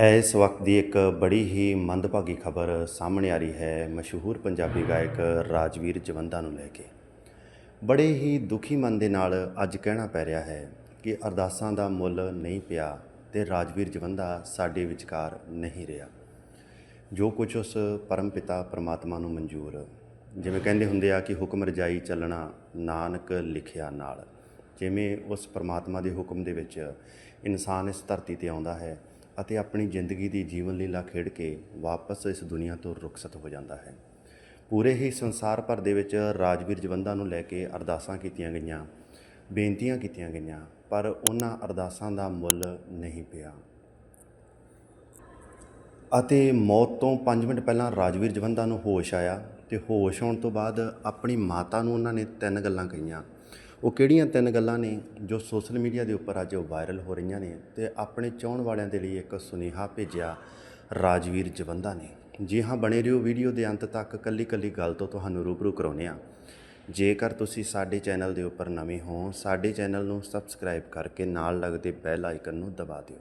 ਇਸ ਵਕਤ ਦੀ ਇੱਕ ਬੜੀ ਹੀ ਮੰਦਭਾਗੀ ਖਬਰ ਸਾਹਮਣੇ ਆ ਰਹੀ ਹੈ ਮਸ਼ਹੂਰ ਪੰਜਾਬੀ ਗਾਇਕ ਰਾਜਵੀਰ ਜਵੰਦਾ ਨੂੰ ਲੈ ਕੇ। ਬੜੇ ਹੀ ਦੁਖੀ ਮਨ ਦੇ ਨਾਲ ਅੱਜ ਕਹਿਣਾ ਪੈ ਰਿਹਾ ਹੈ ਕਿ ਅਰਦਾਸਾਂ ਦਾ ਮੁੱਲ ਨਹੀਂ ਪਿਆ ਤੇ ਰਾਜਵੀਰ ਜਵੰਦਾ ਸਾਡੇ ਵਿਚਕਾਰ ਨਹੀਂ ਰਿਹਾ। ਜੋ ਕੁਝ ਉਸ ਪਰਮ ਪਿਤਾ ਪਰਮਾਤਮਾ ਨੂੰ ਮਨਜ਼ੂਰ, ਜਿਵੇਂ ਕਹਿੰਦੇ ਹੁੰਦੇ ਆ ਕਿ ਹੁਕਮ ਰਜਾਈ ਚੱਲਣਾ ਨਾਨਕ ਲਿਖਿਆ ਨਾਲ, ਜਿਵੇਂ ਉਸ ਪਰਮਾਤਮਾ ਦੇ ਹੁਕਮ ਦੇ ਵਿੱਚ ਇਨਸਾਨ ਇਸ ਧਰਤੀ ਤੇ ਆਉਂਦਾ ਹੈ ਅਤੇ ਆਪਣੀ ਜ਼ਿੰਦਗੀ ਦੀ ਜੀਵਨ ਲੀਲਾ ਖੇਡ ਕੇ ਵਾਪਸ ਇਸ ਦੁਨੀਆ ਤੋਂ ਰੁਖਸਤ ਹੋ ਜਾਂਦਾ ਹੈ। ਪੂਰੇ ਹੀ ਸੰਸਾਰ ਭਰ ਦੇ ਵਿੱਚ ਰਾਜਵੀਰ ਜਵੰਦਾ ਨੂੰ ਲੈ ਕੇ ਅਰਦਾਸਾਂ ਕੀਤੀਆਂ ਗਈਆਂ, ਬੇਨਤੀਆਂ ਕੀਤੀਆਂ ਗਈਆਂ, ਪਰ ਉਹਨਾਂ ਅਰਦਾਸਾਂ ਦਾ ਮੁੱਲ ਨਹੀਂ ਪਿਆ। ਅਤੇ ਮੌਤ ਤੋਂ 5 ਮਿੰਟ ਪਹਿਲਾਂ ਰਾਜਵੀਰ ਜਵੰਦਾ ਨੂੰ ਹੋਸ਼ ਆਇਆ ਤੇ ਹੋਸ਼ ਆਉਣ ਤੋਂ ਬਾਅਦ ਆਪਣੀ ਮਾਤਾ ਨੂੰ ਉਹਨਾਂ ਨੇ ਤਿੰਨ ਗੱਲਾਂ ਕਹੀਆਂ। ਉਹ ਕਿਹੜੀਆਂ ਤਿੰਨ ਗੱਲਾਂ ਨੇ ਜੋ ਸੋਸ਼ਲ ਮੀਡੀਆ ਦੇ ਉੱਪਰ ਅੱਜ ਵਾਇਰਲ ਹੋ ਰਹੀਆਂ ਨੇ ਤੇ ਆਪਣੇ ਚਾਹਣ ਵਾਲਿਆਂ ਦੇ ਲਈ ਇੱਕ ਸੁਨੇਹਾ ਭੇਜਿਆ ਰਾਜਵੀਰ ਜਵੰਦਾ ਨੇ। ਜੀ ਹਾਂ, ਬਣੇ ਰਹੋ ਵੀਡੀਓ ਦੇ ਅੰਤ ਤੱਕ ਕੱਲੀ ਕੱਲੀ ਗੱਲ ਤੋਂ ਤੁਹਾਨੂੰ ਰੂਬਰੂ ਕਰਾਉਂਦੇ ਆ ਜੇਕਰ ਤੁਸੀਂ ਸਾਡੇ ਚੈਨਲ ਦੇ ਉੱਪਰ ਨਵੇਂ ਹੋ, ਸਾਡੇ ਚੈਨਲ ਨੂੰ ਸਬਸਕ੍ਰਾਈਬ ਕਰਕੇ ਨਾਲ ਲੱਗਦੇ ਬੈਲ ਆਈਕਨ ਨੂੰ ਦਬਾ ਦਿਓ।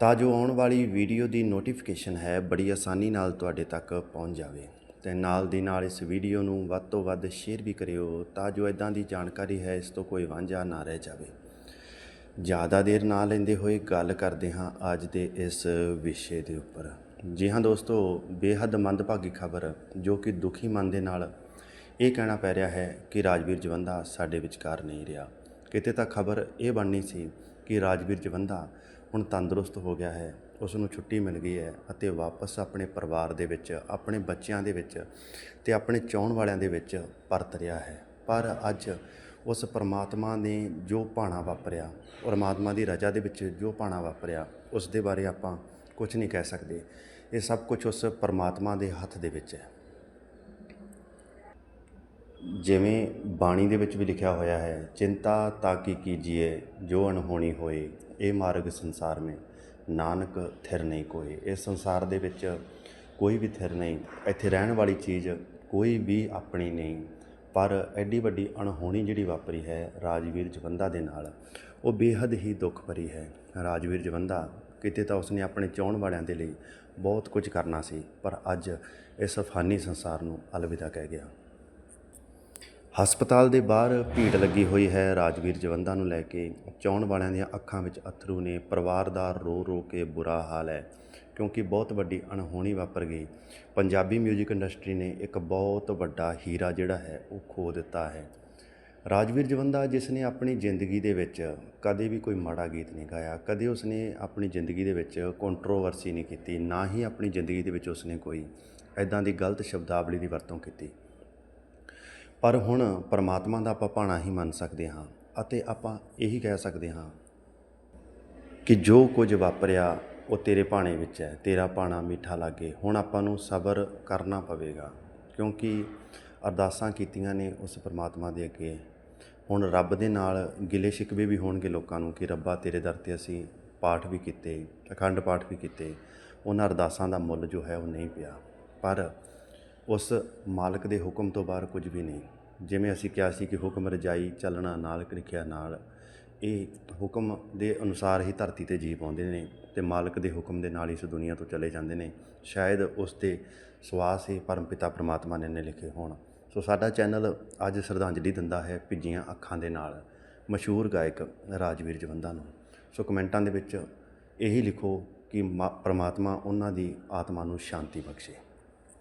ਤਾਂ ਜੋ ਆਉਣ ਵਾਲੀ ਵੀਡੀਓ ਦੀ ਨੋਟੀਫਿਕੇਸ਼ਨ ਹੈ, ਬੜੀ ਆਸਾਨੀ ਨਾਲ ਤੁਹਾਡੇ ਤੱਕ ਪਹੁੰਚ ਜਾਵੇ। ਤੇ ਨਾਲ ਦੀ ਨਾਲ ਇਸ ਵੀਡੀਓ ਨੂੰ ਵੱਧ ਤੋਂ ਵੱਧ ਸ਼ੇਅਰ ਵੀ ਕਰਿਓ ਤਾਂ ਜੋ ਇਦਾਂ ਦੀ ਜਾਣਕਾਰੀ ਹੈ, ਇਸ ਤੋਂ ਕੋਈ ਵਾਂਝਾ ਨਾ ਰਹਿ ਜਾਵੇ। ਜ਼ਿਆਦਾ ਦੇਰ ਨਾ ਲੈਂਦੇ ਹੋਏ ਗੱਲ ਕਰਦੇ ਹਾਂ ਅੱਜ ਦੇ ਇਸ ਵਿਸ਼ੇ ਦੇ ਉੱਪਰ। ਜੀ ਹਾਂ ਦੋਸਤੋ, ਬੇਹੱਦ ਮੰਦਭਾਗੀ ਖਬਰ ਜੋ ਕਿ ਦੁਖੀ ਮਨ ਦੇ ਨਾਲ ਇਹ ਕਹਿਣਾ ਪੈ ਰਿਹਾ ਹੈ ਕਿ ਰਾਜਵੀਰ ਜਵੰਦਾ ਸਾਡੇ ਵਿਚਕਾਰ ਨਹੀਂ ਰਿਹਾ। ਕਿਤੇ ਤਾਂ ਖਬਰ ਇਹ ਬਣਨੀ ਸੀ ਕਿ ਰਾਜਵੀਰ ਜਵੰਦਾ ਹੁਣ ਤੰਦਰੁਸਤ ਹੋ ਗਿਆ ਹੈ। ਉਸ ਨੂੰ ਛੁੱਟੀ ਮਿਲ ਗਈ ਹੈ ਅਤੇ ਵਾਪਸ ਆਪਣੇ ਪਰਿਵਾਰ ਦੇ ਵਿੱਚ, ਆਪਣੇ ਬੱਚਿਆਂ ਦੇ ਵਿੱਚ ਤੇ ਆਪਣੇ ਚਾਹਣ ਵਾਲਿਆਂ ਦੇ ਵਿੱਚ ਪਰਤ ਰਿਹਾ ਹੈ। ਪਰ ਅੱਜ ਉਸ ਪਰਮਾਤਮਾ ਨੇ ਜੋ ਭਾਣਾ ਵਾਪਰਿਆ, ਪਰਮਾਤਮਾ ਦੀ ਰਜ਼ਾ ਦੇ ਵਿੱਚ ਜੋ ਭਾਣਾ ਵਾਪਰਿਆ ਉਸ ਦੇ ਬਾਰੇ ਆਪਾਂ ਕੁਝ ਨਹੀਂ ਕਹਿ ਸਕਦੇ। ਇਹ ਸਭ ਕੁਝ ਉਸ ਪਰਮਾਤਮਾ ਦੇ ਹੱਥ ਦੇ ਵਿੱਚ ਹੈ। ਜਿਵੇਂ ਬਾਣੀ ਦੇ ਵਿੱਚ ਵੀ ਲਿਖਿਆ ਹੋਇਆ ਹੈ, ਚਿੰਤਾ ਤਾਕੀ ਕੀਜੀਏ, ਜੋ ਅਣਹੋਣੀ ਹੋਏ, ਇਹ ਮਾਰਗ ਸੰਸਾਰ ਮੇ। ਨਾਨਕ ਥਿਰ ਨਹੀਂ ਕੋਈ ਇਸ ਸੰਸਾਰ ਦੇ ਵਿੱਚ ਕੋਈ ਵੀ ਥਿਰ ਨਹੀਂ। ਇੱਥੇ ਰਹਿਣ ਵਾਲੀ ਚੀਜ਼ ਕੋਈ ਵੀ ਆਪਣੀ ਨਹੀਂ। ਪਰ ਐਡੀ ਵੱਡੀ ਅਣਹੋਣੀ ਜਿਹੜੀ ਵਾਪਰੀ ਹੈ ਰਾਜਵੀਰ ਜਵੰਦਾ ਦੇ ਨਾਲ, ਉਹ ਬੇਹੱਦ ਹੀ ਦੁੱਖ ਭਰੀ ਹੈ। ਰਾਜਵੀਰ ਜਵੰਦਾ ਕਿਤੇ ਤਾਂ ਉਸਨੇ ਆਪਣੇ ਚਾਹਣ ਵਾਲਿਆਂ ਦੇ ਲਈ ਬਹੁਤ ਕੁਝ ਕਰਨਾ ਸੀ, ਪਰ ਅੱਜ ਇਸ ਫਾਨੀ ਸੰਸਾਰ ਨੂੰ ਅਲਵਿਦਾ ਕਹਿ ਗਿਆ। ਹਸਪਤਾਲ ਦੇ ਬਾਹਰ ਭੀੜ ਲੱਗੀ ਹੋਈ ਹੈ। ਰਾਜਵੀਰ ਜਵੰਦਾ ਨੂੰ ਲੈ ਕੇ ਚਾਹਣ ਵਾਲਿਆਂ ਦੀਆਂ ਅੱਖਾਂ ਵਿੱਚ ਅਥਰੂ ਨੇ ਪਰਿਵਾਰ ਦਾ ਰੋ ਰੋ ਕੇ ਬੁਰਾ ਹਾਲ ਹੈ, ਕਿਉਂਕਿ ਬਹੁਤ ਵੱਡੀ ਅਣਹੋਣੀ ਵਾਪਰ ਗਈ। ਪੰਜਾਬੀ 뮤직 ਇੰਡਸਟਰੀ ਨੇ ਇੱਕ ਬਹੁਤ ਵੱਡਾ ਹੀਰਾ ਜਿਹੜਾ ਹੈ, ਉਹ ਖੋ ਦਿੱਤਾ ਹੈ। ਰਾਜਵੀਰ ਜਵੰਦਾ ਜਿਸ ਨੇ ਆਪਣੀ ਜ਼ਿੰਦਗੀ ਦੇ ਵਿੱਚ ਕਦੇ ਵੀ ਕੋਈ ਮਾੜਾ ਗੀਤ ਨਹੀਂ ਗਾਇਆ, ਕਦੇ ਉਸਨੇ ਆਪਣੀ ਜ਼ਿੰਦਗੀ ਦੇ ਵਿੱਚ ਕੰਟਰੋਵਰਸੀ ਨਹੀਂ ਕੀਤੀ, ਨਾ ਹੀ ਆਪਣੀ ਜ਼ਿੰਦਗੀ ਦੇ ਵਿੱਚ ਉਸਨੇ ਕੋਈ ਐਦਾਂ ਦੀ ਗਲਤ ਸ਼ਬਦਾਵਲੀ ਦੀ ਵਰਤੋਂ ਕੀਤੀ। ਪਰ ਹੁਣ ਪਰਮਾਤਮਾ ਦਾ ਆਪਾਂ ਭਾਣਾ ਹੀ ਮੰਨ ਸਕਦੇ ਹਾਂ ਅਤੇ ਆਪਾਂ ਇਹੀ ਕਹਿ ਸਕਦੇ ਹਾਂ ਕਿ ਜੋ ਕੁਝ ਵਾਪਰਿਆ, ਉਹ ਤੇਰੇ ਭਾਣੇ ਵਿੱਚ ਹੈ, ਤੇਰਾ ਭਾਣਾ ਮਿੱਠਾ ਲੱਗੇ। ਹੁਣ ਆਪਾਂ ਨੂੰ ਸਬਰ ਕਰਨਾ ਪਵੇਗਾ, ਕਿਉਂਕਿ ਅਰਦਾਸਾਂ ਕੀਤੀਆਂ ਨੇ ਉਸ ਪਰਮਾਤਮਾ ਦੇ ਅੱਗੇ। ਹੁਣ ਰੱਬ ਦੇ ਨਾਲ ਗਿਲੇ ਸ਼ਿਕਵੇ ਵੀ ਹੋਣਗੇ ਲੋਕਾਂ ਨੂੰ ਕਿ ਰੱਬਾ ਤੇਰੇ ਦਰ ਤੇ ਅਸੀਂ ਪਾਠ ਵੀ ਕੀਤੇ, ਅਖੰਡ ਪਾਠ ਵੀ ਕੀਤੇ। ਉਹਨਾਂ ਅਰਦਾਸਾਂ ਦਾ ਮੁੱਲ ਜੋ ਹੈ, ਉਹ ਨਹੀਂ ਪਿਆ। ਪਰ ਉਸ ਮਾਲਕ ਦੇ ਹੁਕਮ ਤੋਂ ਬਾਹਰ ਕੁਝ ਵੀ ਨਹੀਂ। ਜਿਵੇਂ ਅਸੀਂ ਕਿਹਾ ਸੀ ਕਿ ਹੁਕਮ ਰਜਾਈ, ਚੱਲਣਾ, ਨਾਲ ਲਿਖਿਆ ਨਾਲ, ਇਹ ਹੁਕਮ ਦੇ ਅਨੁਸਾਰ ਹੀ ਧਰਤੀ ਤੇ ਜੀ ਪਾਉਂਦੇ ਨੇ ਤੇ ਮਾਲਕ ਦੇ ਹੁਕਮ ਦੇ ਨਾਲ ਹੀ ਇਸ ਦੁਨੀਆ ਤੋਂ ਚਲੇ ਜਾਂਦੇ ਨੇ। ਸ਼ਾਇਦ ਉਸ ਤੇ ਸਵਾਸ ਹੀ ਪਰਮਪਿਤਾ ਪ੍ਰਮਾਤਮਾ ਨੇ ਨੇ ਲਿਖੇ ਹੋਣ। ਸੋ ਸਾਡਾ ਚੈਨਲ ਅੱਜ ਸ਼ਰਧਾਂਜਲੀ ਦਿੰਦਾ ਹੈ ਭਿੱਜੀਆਂ ਅੱਖਾਂ ਦੇ ਨਾਲ, ਮਸ਼ਹੂਰ ਗਾਇਕ ਰਾਜਵੀਰ ਜਵੰਦਾ ਨੂੰ। ਸੋ ਕਮੈਂਟਾਂ ਦੇ ਵਿੱਚ ਇਹੀ ਲਿਖੋ ਕਿ ਮਾ- ਪ੍ਰਮਾਤਮਾ ਉਹਨਾਂ ਦੀ ਆਤਮਾ ਨੂੰ ਸ਼ਾਂਤੀ ਬਖਸ਼ੇ।